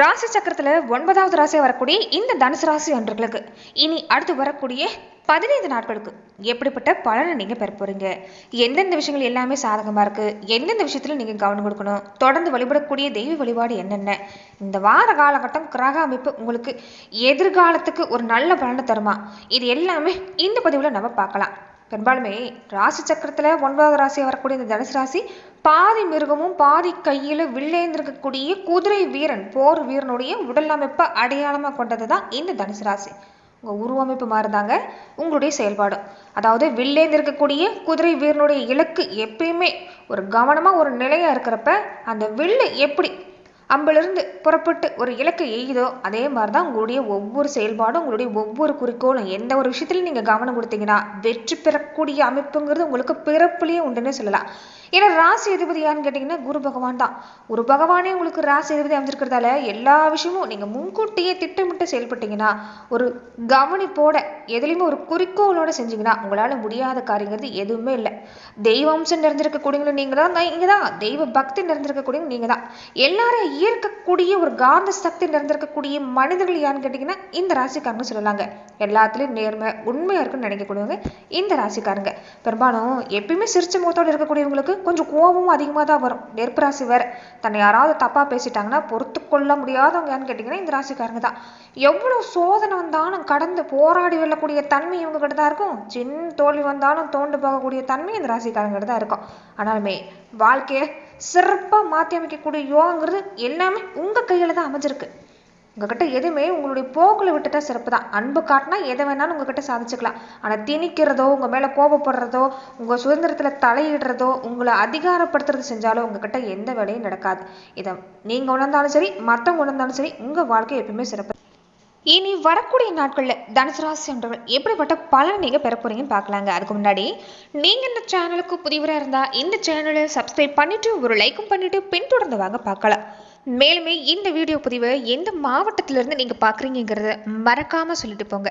ராசி சக்கரத்தில் ஒன்பதாவது ராசியாக வரக்கூடிய இந்த தனுசு ராசி அன்றர்களுக்கு இனி அடுத்து வரக்கூடிய பதினைந்து நாட்களுக்கு எப்படிப்பட்ட பலனை நீங்கள் பெற போகிறீங்க எந்தெந்த விஷயங்கள் எல்லாமே சாதகமாக இருக்குது எந்தெந்த விஷயத்தில் நீங்கள் கவனம் கொடுக்கணும்? தொடர்ந்து வழிபடக்கூடிய தெய்வ வழிபாடு என்னென்ன? இந்த வார காலகட்டம் கிரக அமைப்பு உங்களுக்கு எதிர்காலத்துக்கு ஒரு நல்ல பலனை தருமா? இது எல்லாமே இந்த பதிவில் நம்ம பார்க்கலாம். பெரும்பாலுமே ராசி சக்கரத்தில் ஒன்பதாவது ராசியாக வரக்கூடிய இந்த தனுசு ராசி பாதி மிருகமும் பாதி கையில் வில்லேந்திருக்கக்கூடிய குதிரை வீரன் போர் வீரனுடைய உடல் அமைப்பை அடையாளமாக கொண்டது தான் இந்த தனுசு ராசி. உங்கள் உருவமைப்பு மாறுதாங்க உங்களுடைய செயல்பாடு. அதாவது வில்லேந்திருக்கக்கூடிய குதிரை வீரனுடைய இலக்கு எப்பயுமே ஒரு கவனமாக ஒரு நிலையாக இருக்கிறப்ப அந்த வில்லு எப்படி அம்பிலிருந்து புறப்பட்டு ஒரு இலக்கை எய்யுதோ அதே மாதிரி தான் உங்களுடைய ஒவ்வொரு செயல்பாடும் உங்களுடைய ஒவ்வொரு குறிக்கோளும். எந்த ஒரு விஷயத்துலையும் நீங்கள் கவனம் கொடுத்தீங்கன்னா வெற்றி பெறக்கூடிய அமைப்புங்கிறது உங்களுக்கு பிறப்புலேயே உண்டுன்னு சொல்லலாம். ஏன்னா ராசி அதிபதி யாருன்னு கேட்டிங்கன்னா குரு பகவான் தான். குரு பகவானே உங்களுக்கு ராசி அதிபதி அமைஞ்சிருக்கிறதால எல்லா விஷயமும் நீங்கள் முன்கூட்டியே திட்டமிட்டு செயல்பட்டீங்கன்னா ஒரு கவனிப்போட எதுலேயுமே ஒரு குறிக்கோளோட செஞ்சீங்கன்னா உங்களால் முடியாத காரியங்கிறது எதுவுமே இல்லை. தெய்வம்சம் நிறைஞ்சிருக்கக்கூடியவங்களும் நீங்கள் தான் நீங்கள் தான் தெய்வ பக்தி நிறைஞ்சிருக்கக்கூடியவங்க நீங்கள் தான் எல்லாரும் ஈர்க்கக்கூடிய ஒரு காந்த சக்தி நிறைந்திருக்கக்கூடிய மனிதர்கள் யான்னு கேட்டிங்கன்னா இந்த ராசிக்காரங்க சொல்லலாங்க. எல்லாத்துலேயும் நேர்மை உண்மையாக இருக்குன்னு நினைக்கக்கூடியவங்க இந்த ராசிக்காரங்க. பெரும்பாலும் எப்பயுமே சிரிச்ச முகத்தோடு இருக்கக்கூடியவங்களுக்கு கொஞ்சம் கோபமும் அதிகமாக தான் வரும். நெருப்பு ராசி வேறு. தன்னை யாராவது தப்பாக பேசிட்டாங்கன்னா பொறுத்து கொள்ள முடியாதவங்க யான்னு கேட்டிங்கன்னா இந்த ராசிக்காரங்க தான். எவ்வளோ சோதனை வந்தாலும் கடந்து போராடி வெல்லக்கூடிய தன்மை இவங்க கிட்ட தான் இருக்கும். சின்ன தோல்வி வந்தாலும் தோண்டு போகக்கூடிய தன்மை இந்த ராசிக்காரங்க கிட்ட தான் இருக்கும். ஆனாலுமே வாழ்க்கையை சிறப்பாக மாற்றி அமைக்கக்கூடிய யோகங்கிறது எல்லாமே உங்கள் கையில் தான் அமைஞ்சிருக்கு. உங்ககிட்ட எதுவுமே உங்களுடைய போக்கில் விட்டுட்டா சிறப்பு தான் அன்பு காட்டினா எதை வேணாலும் உங்ககிட்ட சாதிச்சுக்கலாம். ஆனால் திணிக்கிறதோ உங்கள் மேலே கோபப்படுறதோ உங்கள் சுதந்திரத்தில் தலையிடுறதோ உங்களை அதிகாரப்படுத்துறது செஞ்சாலும் உங்ககிட்ட எந்த வேலையும் நடக்காது. இதை நீங்கள் உணர்ந்தாலும் சரி மற்றவங்க உணர்ந்தாலும் சரி உங்கள் வாழ்க்கை எப்பயுமே சிறப்பு இனி வரக்கூடிய நாட்களில் தனுசு ராசி என்றவர்கள் எப்படிப்பட்ட பலன் நீங்கள் பெற போறீங்கன்னு பார்க்கலாங்க. அதுக்கு முன்னாடி நீங்கள் இந்த சேனலுக்கு புதிவராக இருந்தால் இந்த சேனலை சப்ஸ்கிரைப் பண்ணிட்டு ஒரு லைக்கும் பண்ணிட்டு பின்தொடர்ந்து வாங்க பார்க்கலாம். மேலுமே இந்த வீடியோ பதிவை எந்த மாவட்டத்திலிருந்து நீங்கள் பார்க்குறீங்கிறத மறக்காமல் சொல்லிட்டு போங்க.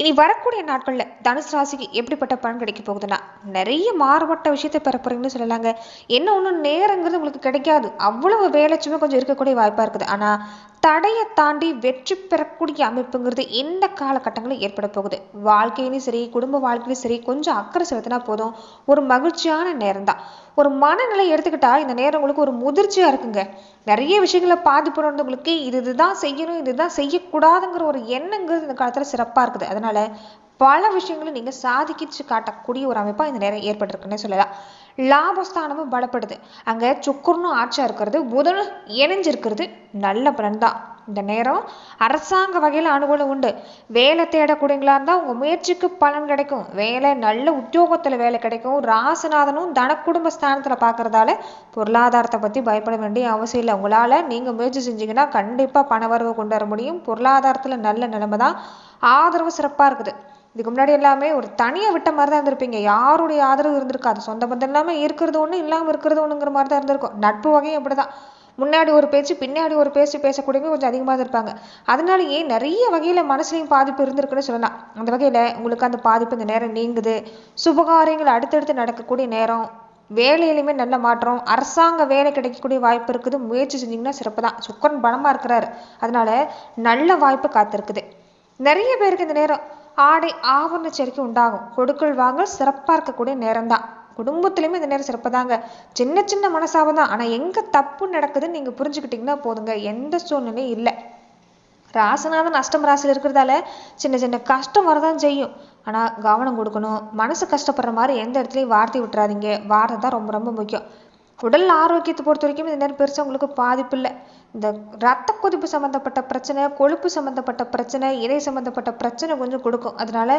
இனி வரக்கூடிய நாட்களில் தனுசு ராசிக்கு எப்படிப்பட்ட பலன் கிடைக்க போகுதுன்னா நிறைய மாறுபட்ட விஷயத்தை பெற போறீங்கன்னு சொல்லலாங்க. என்ன ஒன்றும் நேரங்கிறது உங்களுக்கு கிடைக்காது. அவ்வளவு வேலை கொஞ்சம் இருக்கக்கூடிய வாய்ப்பாக இருக்குது. ஆனால் தடையை தாண்டி வெற்றி பெறக்கூடிய அமைப்புங்கிறது இந்த காலகட்டங்களில் ஏற்பட போகுது. வாழ்க்கையிலும் சரி குடும்ப வாழ்க்கையிலும் சரி கொஞ்சம் அக்கறை செலுத்தினா போதும். ஒரு மகிழ்ச்சியான நேரம் தான். ஒரு மனநிலை எடுத்துக்கிட்டா இந்த நேரம் உங்களுக்கு ஒரு முதிர்ச்சியாக இருக்குங்க. நிறைய விஷயங்களை பாதி உணர்ந்தவங்களுக்கு இது இதுதான் செய்யணும் இதுதான் செய்யக்கூடாதுங்கிற ஒரு எண்ணங்கிறது இந்த காலத்தில் சிறப்பாக இருக்குது. அதனால பல விஷயங்களை நீங்கள் சாதிக்கிச்சு காட்டக்கூடிய ஒரு அமைப்பாக இந்த நேரம் ஏற்பட்டிருக்குன்னே சொல்லலாம். லாபஸ்தானமும் பலப்படுது. அங்கே சுக்குர்னும் ஆட்சியாக இருக்கிறது புதனும் இணைஞ்சிருக்கிறது நல்ல பலன் தான். இந்த நேரம் அரசாங்க வகையில் அனுகூலம் உண்டு. வேலை தேடக்கூடியங்களா இருந்தால் உங்கள் முயற்சிக்கு பலன் கிடைக்கும். வேலை நல்ல உத்தியோகத்தில் வேலை கிடைக்கும். ராசநாதனும் தன குடும்ப ஸ்தானத்தில் பார்க்குறதால பொருளாதாரத்தை பற்றி பயப்பட வேண்டிய அவசியம் இல்லை. உங்களால் நீங்கள் முயற்சி செஞ்சீங்கன்னா கண்டிப்பாக பணவரவு கொண்டு வர முடியும். பொருளாதாரத்தில் நல்ல நிலைமை தான். ஆதரவு சிறப்பாக இருக்குது. இதுக்கு முன்னாடி எல்லாமே ஒரு தனியாக விட்ட மாதிரி தான் இருந்திருப்பீங்க. யாருடைய ஆதரவு இருந்திருக்காது சொந்த பந்தம் இல்லாமல் இருக்கிறது ஒன்று இல்லாமல் இருக்கிறது ஒன்றுங்கிற மாதிரி தான் இருந்திருக்கும். நட்பு வகையும் அப்படி தான் முன்னாடி ஒரு பேச்சு பின்னாடி ஒரு பேச்சு பேசக்கூடியவங்க கொஞ்சம் அதிகமாக தான் இருப்பாங்க. அதனாலேயே நிறைய வகையில் மனசுலையும் பாதிப்பு இருந்திருக்குன்னு சொல்லலாம். அந்த வகையில் உங்களுக்கு அந்த பாதிப்பு இந்த நேரம் நீங்குது. சுபகாரியங்கள் அடுத்தடுத்து நடக்கக்கூடிய நேரம். வேலையிலுமே நல்ல மாற்றம். அரசாங்க வேலை கிடைக்கக்கூடிய வாய்ப்பு இருக்குது. முயற்சி செஞ்சீங்கன்னா சிறப்பு தான். சுக்கரன் பணமாக இருக்கிறாரு. அதனால நல்ல வாய்ப்பு காத்திருக்குது. நிறைய பேருக்கு இந்த நேரம் ஆடை ஆவண சேர்க்கை உண்டாகும். கொடுக்கல் வாங்கல் சிறப்பாக இருக்கக்கூடிய நேரம் தான் குடும்பத்துலேயுமே இந்த நேரம் சிறப்பு தாங்க சின்ன சின்ன மனசாபம் தான் ஆனால் எங்கே தப்பு நடக்குதுன்னு நீங்கள் புரிஞ்சுக்கிட்டிங்கன்னா போதுங்க. எந்த சூழ்நிலையும் இல்லை. ராசநாதன் அஷ்டம ராசியில் இருக்கிறதால சின்ன சின்ன கஷ்டம் வரதான் செய்யும். ஆனால் கவனம் கொடுக்கணும். மனசு கஷ்டப்படுற மாதிரி எந்த இடத்துலையும் வார்த்தை விட்டுறாதீங்க. வார்த்தை தான் ரொம்ப ரொம்ப முக்கியம். உடல் ஆரோக்கியத்தை பொறுத்த வரைக்கும் இந்த நேரம் பெருசாக உங்களுக்கு பாதிப்பு இல்லை. இந்த ரத்த கொதிப்பு சம்மந்தப்பட்ட பிரச்சனை கொழுப்பு சம்மந்தப்பட்ட பிரச்சனை இதய சம்மந்தப்பட்ட பிரச்சனை கொஞ்சம் கொடுக்கும். அதனால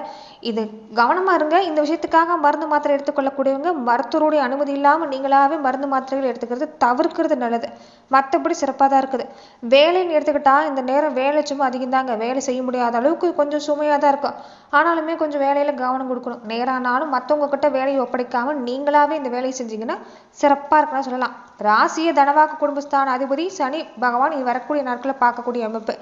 இது கவனமாக இருங்க. இந்த விஷயத்துக்காக மருந்து மாத்திரை எடுத்துக்கொள்ளக்கூடியவங்க மருத்துவருடைய அனுமதி இல்லாமல் நீங்களாகவே மருந்து மாத்திரைகள் எடுத்துக்கிறது தவிர்க்கிறது நல்லது. மற்றபடி சிறப்பாக தான் இருக்குது. வேலைன்னு எடுத்துக்கிட்டால் இந்த நேரம் வேலை சும்மா அதிகம் தாங்க வேலை செய்ய முடியாத அளவுக்கு கொஞ்சம் சுமையாக தான் இருக்கும். ஆனாலுமே கொஞ்சம் வேலையில் கவனம் கொடுக்கணும். நேரானாலும் மற்றவங்க கிட்ட வேலையை ஒப்படைக்காமல் நீங்களாகவே இந்த வேலையை செஞ்சீங்கன்னா சிறப்பாக இருக்குன்னு சொல்லலாம். ராசிய தனவாக்கு குடும்பஸ்தான அதிபதி சனி பகவான் இது வரக்கூடிய நாட்களில் பார்க்கக்கூடிய அமைப்பு.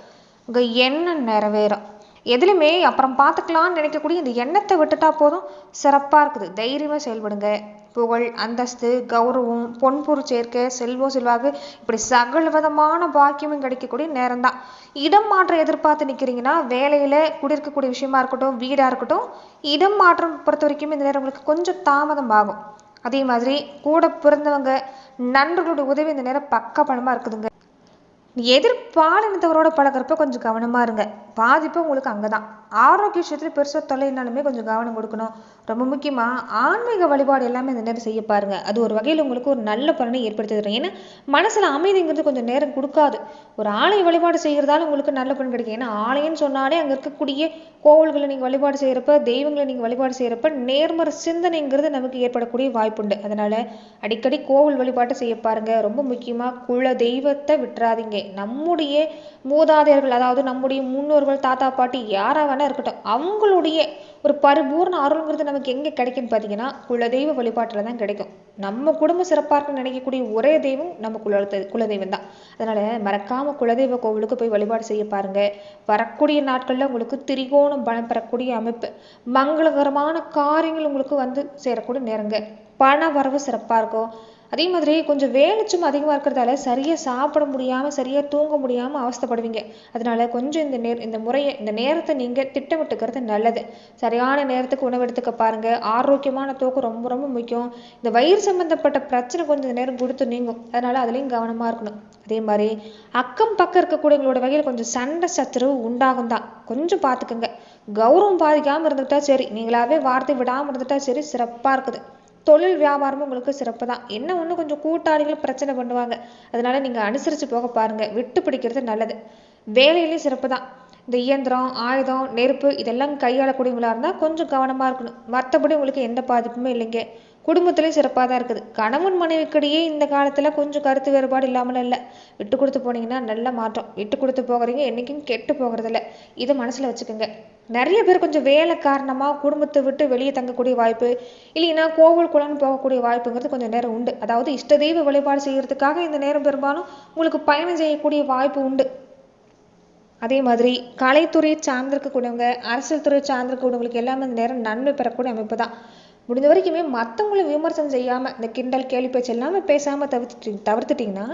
இங்கே எண்ணம் நிறைவேறும். எதுலையுமே அப்புறம் பார்த்துக்கலாம்னு நினைக்கக்கூடிய இந்த எண்ணத்தை விட்டுட்டா போதும். சிறப்பாக இருக்குது. தைரியமாக செயல்படுங்க. புகழ் அந்தஸ்து கௌரவம் பொன்பொரு சேர்க்கை செல்வம் செல்வாக்கு இப்படி சகல விதமான பாக்கியமும் கிடைக்கக்கூடிய நேரம் தான் இடம் மாற்றம் எதிர்பார்த்து நிற்கிறீங்கன்னா வேலையில் குடியிருக்கக்கூடிய விஷயமா இருக்கட்டும் வீடாக இருக்கட்டும் இடம் மாற்றம் பொறுத்த வரைக்கும் இந்த நேரம் உங்களுக்கு கொஞ்சம் தாமதம் ஆகும் அதே மாதிரி கூட பிறந்தவங்க நண்பர்களுடைய உதவி இந்த நேரம் பக்கபலமாக இருக்குதுங்க. எதிர்பாலினத்தவரோட பழகிறப்ப கொஞ்சம் கவனமாக இருங்க. பாதிப்பு உங்களுக்கு அங்கே தான் ஆரோக்கிய விஷயத்துல பெருசாக தொல்லைனாலுமே கொஞ்சம் கவனம் கொடுக்கணும். ரொம்ப முக்கியமாக ஆன்மீக வழிபாடு எல்லாமே இந்த நேரம் செய்ய பாருங்கள் அது ஒரு வகையில் உங்களுக்கு ஒரு நல்ல பலனை ஏற்படுத்தி தரும் ஏன்னா மனசில் அமைதிங்கிறது கொஞ்சம் நேரம் கொடுக்காது. ஒரு ஆலய வழிபாடு செய்கிறதால உங்களுக்கு நல்ல பலன் கிடைக்கும். ஏன்னா ஆலயம்னு சொன்னாலே அங்கே இருக்கக்கூடிய கோவில்களை நீங்கள் வழிபாடு செய்கிறப்ப தெய்வங்களை நீங்கள் வழிபாடு செய்கிறப்ப நேர்மறை சிந்தனைங்கிறது நமக்கு ஏற்படக்கூடிய வாய்ப்புண்டு அதனால் அடிக்கடி கோவில் வழிபாட்டை செய்ய பாருங்க. ரொம்ப முக்கியமாக குல தெய்வத்தை விட்டுறாதீங்க. நம்முடைய மூதாதையர்கள் அதாவது நம்முடைய முன்னோர்கள் தாத்தா பாட்டி யாராக வேணா இருக்கட்டும் அவங்களுடைய ஒரு பரிபூர்ண அருள்ங்கிறது நமக்கு எங்கே கிடைக்குன்னு பார்த்தீங்கன்னா குலதெய்வ வழிபாட்டில் தான் கிடைக்கும். நம்ம குடும்பம் சிறப்பாக இருக்குன்னு நினைக்கக்கூடிய ஒரே தெய்வம் நம்ம குல குலதெய்வம் தான் அதனால மறக்காம குலதெய்வ கோவிலுக்கு போய் வழிபாடு செய்ய பாருங்க. வரக்கூடிய நாட்களில் உங்களுக்கு திரிகோணம் பலம் பெறக்கூடிய அமைப்பு. மங்களகரமான காரியங்கள் உங்களுக்கு வந்து சேரக்கூடிய நேரங்க. பண வரவு சிறப்பாக இருக்கும். அதே மாதிரி கொஞ்சம் வேலைச்சும் அதிகமாக இருக்கிறதால சரியாக சாப்பிட முடியாமல் சரியாக தூங்க முடியாமல் அவஸ்தைப்படுவீங்க. அதனால கொஞ்சம் இந்த நேர் இந்த முறையை இந்த நேரத்தை நீங்கள் திட்டமிட்டுக்கிறது நல்லது. சரியான நேரத்துக்கு உணவு எடுத்துக்க பாருங்க. ஆரோக்கியமான தூக்கம் ரொம்ப ரொம்ப முக்கியம். இந்த வயிறு சம்பந்தப்பட்ட பிரச்சனை கொஞ்சம் நேரம் கொடுத்து நீங்கும். அதனால அதுலேயும் கவனமாக இருக்கணும். அதே மாதிரி அக்கம் பக்கம் இருக்கக்கூடியவங்களோட வகையில் கொஞ்சம் சண்டை சச்சரவு உண்டாகும் தான். கொஞ்சம் பார்த்துக்கோங்க கௌரவம் பாதிக்காமல் இருந்துட்டா சரி. நீங்களாவே வார்த்தை விடாமல் இருந்துட்டா சரி. சிறப்பாக இருக்குது. தொழில் வியாபாரமும் உங்களுக்கு சிறப்பு தான் என்ன ஒன்று கொஞ்சம் கூட்டாளிகள் பிரச்சனை பண்ணுவாங்க. அதனால நீங்கள் அனுசரித்து போக பாருங்கள் விட்டு பிடிக்கிறது நல்லது. வேலையிலையும் சிறப்பு தான் இந்த இயந்திரம் ஆயுதம் நெருப்பு இதெல்லாம் கையாளக்கூடியவங்களா இருந்தால் கொஞ்சம் கவனமாக இருக்கணும். மற்றபடி உங்களுக்கு எந்த பாதிப்புமே இல்லைங்க. குடும்பத்துலேயும் சிறப்பாக தான் இருக்குது. கணவன் மனைவிக்கிடையே இந்த காலத்தில் கொஞ்சம் கருத்து வேறுபாடு இல்லாமல் இல்லை. விட்டு கொடுத்து போனீங்கன்னா நல்ல மாற்றம். விட்டு கொடுத்து போகிறீங்க என்றைக்கும் கெட்டு போகிறதில்ல. இதை மனசில் வச்சுக்கோங்க. நிறைய பேர் கொஞ்சம் வேலை காரணமாக குடும்பத்தை விட்டு வெளியே தங்கக்கூடிய வாய்ப்பு இல்லைன்னா கோவில் குளம்னு போகக்கூடிய வாய்ப்புங்கிறது கொஞ்சம் நேரம் உண்டு. அதாவது இஷ்ட தெய்வ வழிபாடு செய்கிறதுக்காக இந்த நேரம் பெரும்பாலும் உங்களுக்கு பயணம் செய்யக்கூடிய வாய்ப்பு உண்டு. அதே மாதிரி கலைத்துறையை சார்ந்திருக்கக்கூடியவங்க அரசியல் துறையை சார்ந்திருக்கக்கூடியவங்களுக்கு எல்லாமே இந்த நேரம் நன்மை பெறக்கூடிய அமைப்பு தான். முடிஞ்ச வரைக்குமே மற்றவங்கள விமர்சனம் செய்யாமல் இந்த கிண்டல் கேலி பேச்சு இல்லாமல் பேசாமல் தவிர்த்துட்டு தவிர்த்துட்டிங்கன்னா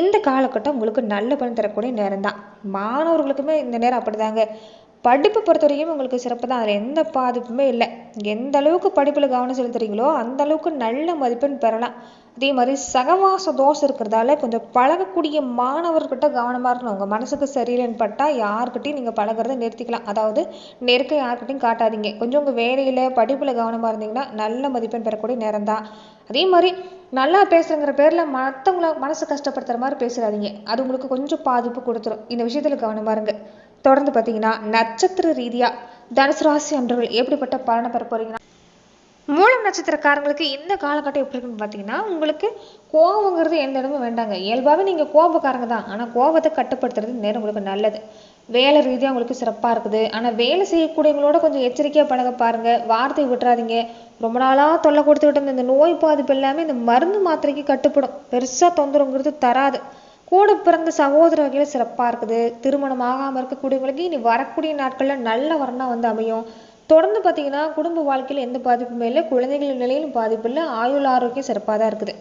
இந்த காலகட்டம் உங்களுக்கு நல்ல பலன் தரக்கூடிய நேரம் தான் மாணவர்களுக்குமே இந்த நேரம் அப்படிதாங்க. படிப்பு பொறுத்த வரைக்கும் உங்களுக்கு சிறப்பு தான் அதில் எந்த பாதிப்புமே இல்லை. எந்த அளவுக்கு படிப்பில் கவனம் செலுத்துறீங்களோ அந்த அளவுக்கு நல்ல மதிப்பெண் பெறலாம். அதே மாதிரி சகவாச தோஷம் இருக்கிறதால கொஞ்சம் பழகக்கூடிய மாணவர்கிட்ட கவனமாக இருக்கணும். உங்கள் மனசுக்கு சரியில்லைன்னு பட்டால் யார்கிட்டையும் நீங்கள் பழகிறத நிறுத்திக்கலாம். அதாவது நெருக்க யார்கிட்டையும் காட்டாதீங்க. கொஞ்சம் உங்கள் வேலையில் படிப்பில் கவனமாக இருந்தீங்கன்னா நல்ல மதிப்பெண் பெறக்கூடிய நேரம் தான். அதே மாதிரி நல்லா பேசுங்கிற பேரில் மற்றவங்கள மனசு கஷ்டப்படுத்துகிற மாதிரி பேசுகிறாதீங்க அது உங்களுக்கு கொஞ்சம் பாதிப்பு கொடுத்துரும். இந்த விஷயத்தில் கவனமாக இருங்க. தொடர்ந்து பார்த்தீங்கன்னா நட்சத்திர ரீதியாக தனுசு ராசி அன்றர்கள் எப்படிப்பட்ட பலனை பெற போகிறீங்கன்னா மூலம் நட்சத்திரக்காரங்களுக்கு இந்த காலகட்டம் எப்படி இருக்குன்னு பார்த்தீங்கன்னா உங்களுக்கு கோபங்கிறது எந்த இடமும் வேண்டாங்க. இயல்பாகவே நீங்கள் கோபக்காரங்க தான். ஆனால் கோபத்தை கட்டுப்படுத்துறது நேரம் உங்களுக்கு நல்லது. வேலை ரீதியாக உங்களுக்கு சிறப்பாக இருக்குது. ஆனால் வேலை செய்யக்கூடியவங்களோட கொஞ்சம் எச்சரிக்கையாக பழக பாருங்க. வார்த்தை விட்டுறாதீங்க. ரொம்ப நாளாக தொல்லை கொடுத்துக்கிட்டு இருந்த இந்த நோய் பாதிப்பு எல்லாமே இந்த மருந்து மாத்திரைக்கு கட்டுப்படும். பெருசாக தொந்தரவுங்கிறது தராது. கூட பிறந்த சகோதர வகையில் சிறப்பாக இருக்குது. திருமணம் ஆகாமல் இருக்கக்கூடியவங்களுக்கு இனி வரக்கூடிய நாட்களில் நல்ல வரணா வந்து அமையும். தொடர்ந்து பார்த்தீங்கன்னா குடும்ப வாழ்க்கையில் எந்த பாதிப்புமே இல்லை. குழந்தைகள் நிலையிலும் பாதிப்பு இல்லை. ஆயுள் ஆரோக்கியம் சிறப்பாக தான் இருக்குது.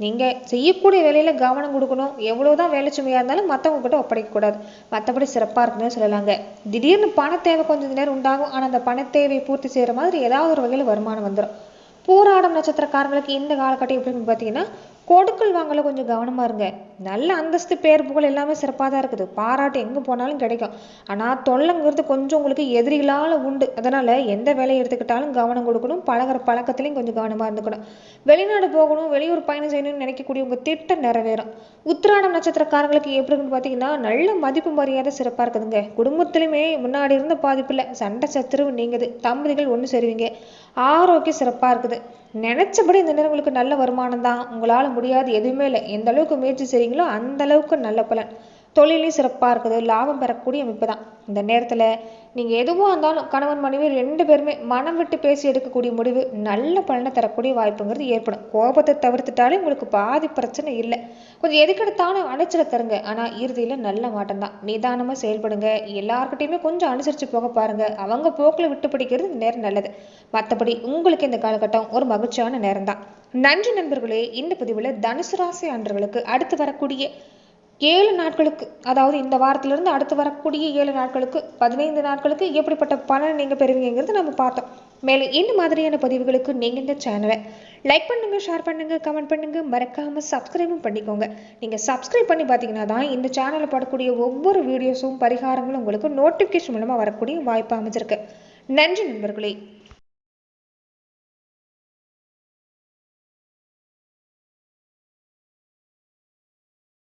நீங்கள் செய்யக்கூடிய வேலையில் கவனம் கொடுக்கணும். எவ்வளோதான் வேலை சுமையாக இருந்தாலும் மற்றவங்க கிட்ட ஒப்படைக்கக்கூடாது மற்றபடி சிறப்பாக இருக்குன்னு சொல்லலாங்க. திடீர்னு பண தேவை கொஞ்சம் நேரம் உண்டாகும். ஆனால் அந்த பண தேவையை பூர்த்தி செய்கிற மாதிரி ஏதாவது ஒரு வகையில் வருமானம் வந்துடும் போராடம் நட்சத்திரக்காரங்களுக்கு இந்த காலகட்டம் எப்படின்னு பார்த்தீங்கன்னா கொடுக்கல் வாங்கல கொஞ்சம் கவனமாக இருங்க. நல்ல அந்தஸ்து பேர் புகழ் எல்லாமே சிறப்பாக தான் இருக்குது. பாராட்டு எங்கே போனாலும் கிடைக்கும். ஆனால் தொல்லைங்கிறது கொஞ்சம் உங்களுக்கு எதிரிகளால் உண்டு. அதனால் எந்த வேலையை எடுத்துக்கிட்டாலும் கவனம் கொடுக்கணும். பழகுற பழக்கத்துலையும் கொஞ்சம் கவனமாக இருந்துக்கணும். வெளிநாடு போகணும் வெளியூர் பயணம் செய்யணும்னு நினைக்கக்கூடிய உங்கள் திட்டம் நிறைவேறும். உத்திராடம் நட்சத்திரக்காரங்களுக்கு எப்படி இருக்குன்னு பார்த்தீங்கன்னா நல்ல மதிப்பு மரியாதை சிறப்பாக இருக்குதுங்க. குடும்பத்திலுமே முன்னாடி இருந்த பாதிப்பில் சண்டை சத்துருவு நீங்குது. தம்பதிகள் ஒன்று சேருவீங்க. ஆரோக்கியம் சிறப்பாக இருக்குது. நினைச்சபடி இந்த நேரம் உங்களுக்கு நல்ல வருமானம் தான். உங்களால் முடியாது எதுவுமே இல்லை. எந்த அளவுக்கு முயற்சி செய்கிறீங்களோ அந்த அளவுக்கு நல்ல பலன். தொழிலையும் சிறப்பாக இருக்குது லாபம் பெறக்கூடிய அமைப்பு தான். இந்த நேரத்தில் நீங்கள் எதுவாக இருந்தாலும் கணவன் மனைவி ரெண்டு பேருமே மனம் விட்டு பேசி எடுக்கக்கூடிய முடிவு நல்ல பலனை தரக்கூடிய வாய்ப்புங்கிறது ஏற்படும். கோபத்தை தவிர்த்துட்டாலே உங்களுக்கு பாதி பிரச்சனை இல்லை. கொஞ்சம் எதுக்கெடுத்தாலும் அலைச்சலை தருங்க. ஆனால் இறுதியில் நல்ல மாட்டம் தான் நிதானமாக செயல்படுங்க. எல்லார்கிட்டையுமே கொஞ்சம் அனுசரித்து போக பாருங்க. அவங்க போக்கில் விட்டு பிடிக்கிறது இந்த நேரம் நல்லது. மற்றபடி உங்களுக்கு இந்த காலகட்டம் ஒரு மகிழ்ச்சியான நேரம் தான் நன்றி நண்பர்களே இந்த பதிவில் தனுசு ராசி அன்றர்களுக்கு அடுத்து வரக்கூடிய ஏழு நாட்களுக்கு அதாவது இந்த வாரத்திலிருந்து அடுத்து வரக்கூடிய ஏழு நாட்களுக்கு பதினைந்து நாட்களுக்கு எப்படிப்பட்ட பலன் நீங்கள் பெறுவீங்கிறது நம்ம பார்த்தோம். மேலும் இந்த மாதிரியான பதிவுகளுக்கு நீங்கள் இந்த சேனலை லைக் பண்ணுங்க ஷேர் பண்ணுங்க கமெண்ட் பண்ணுங்க. மறக்காம சப்ஸ்கிரைபும் பண்ணிக்கோங்க. நீங்கள் சப்ஸ்கிரைப் பண்ணி பார்த்தீங்கன்னா தான் இந்த சேனலில் படக்கூடிய ஒவ்வொரு வீடியோஸும் பரிகாரங்களும் உங்களுக்கு நோட்டிஃபிகேஷன் மூலமாக வரக்கூடிய வாய்ப்பு அமைஞ்சிருக்கு. நன்றி நண்பர்களே.